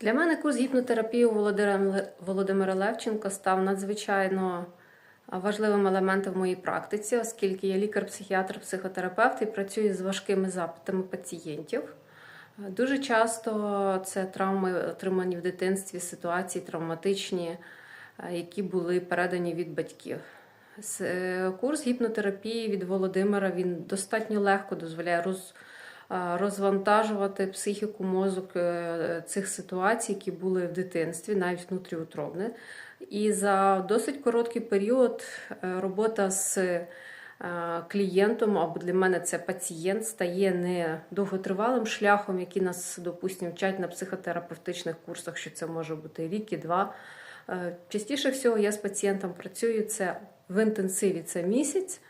Для мене курс гіпнотерапії Володимира Володимира Левченка став надзвичайно важливим елементом в моїй практиці, оскільки я лікар-психіатр, психотерапевт і працюю з важкими запитами пацієнтів. Дуже часто це травми, отримані в дитинстві, ситуації травматичні, які були передані від батьків. Е, Курс гіпнотерапії від Володимира він достатньо легко дозволяє роз, розвантажувати психіку, мозок е, цих ситуацій, які були в дитинстві, навіть внутріутробне. І за досить короткий період е, робота з е, клієнтом, або для мене це пацієнт, стає не довготривалим шляхом, який нас, допустимо, вчать на психотерапевтичних курсах, що це може бути рік і два. Е, Частіше всього я з пацієнтом працюю це в інтенсиві це місяць.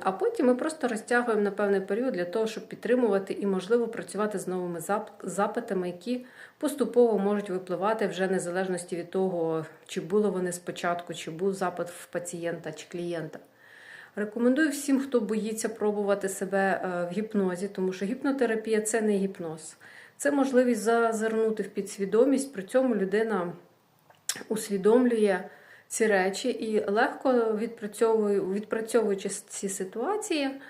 А потім ми просто розтягуємо на певний період для того, щоб підтримувати і, можливо, працювати з новими запитами, які поступово можуть випливати вже незалежності від того, чи були вони спочатку, чи був запит в пацієнта чи клієнта. Рекомендую всім, хто боїться пробувати себе е, в гіпнозі, тому що гіпнотерапія це не гіпноз. Це можливість зазирнути в підсвідомість, при цьому людина усвідомлює ці речі і легко відпрацьовуючи ці ситуації, е,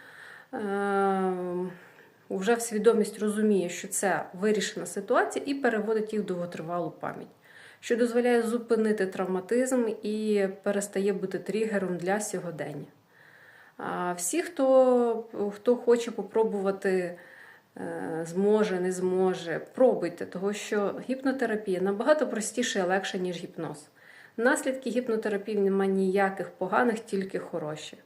вже в свідомість розуміє, що це вирішена ситуація, і переводить їх в довготривалу пам'ять, що дозволяє зупинити травматизм і перестає бути тригером для сьогодення. Всі, хто, хто хоче попробувати, е, зможе, не зможе, пробуйте, тому що гіпнотерапія набагато простіша і легша, ніж гіпноз. Наслідки гіпнотерапії немає ніяких поганих, тільки хороші.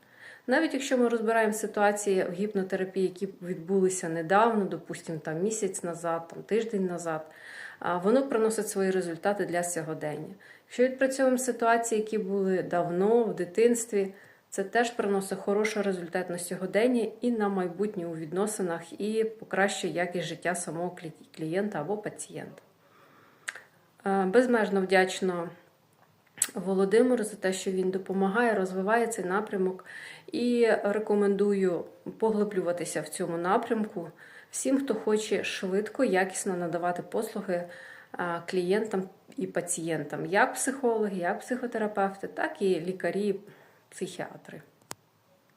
Навіть якщо ми розбираємо ситуації в гіпнотерапії, які відбулися недавно, допустимо, там місяць назад, там тиждень назад, воно приносить свої результати для сьогодення. Якщо відпрацьовуємо ситуації, які були давно в дитинстві, це теж приносить хороший результат на сьогодення і на майбутнє у відносинах, і покращує якість життя самого клієнта або пацієнта. Безмежно вдячна Володимиру за те, що він допомагає, розвиває цей напрямок, і рекомендую поглиблюватися в цьому напрямку всім, хто хоче швидко, якісно надавати послуги клієнтам і пацієнтам, як психологи, як психотерапевти, так і лікарі, психіатри.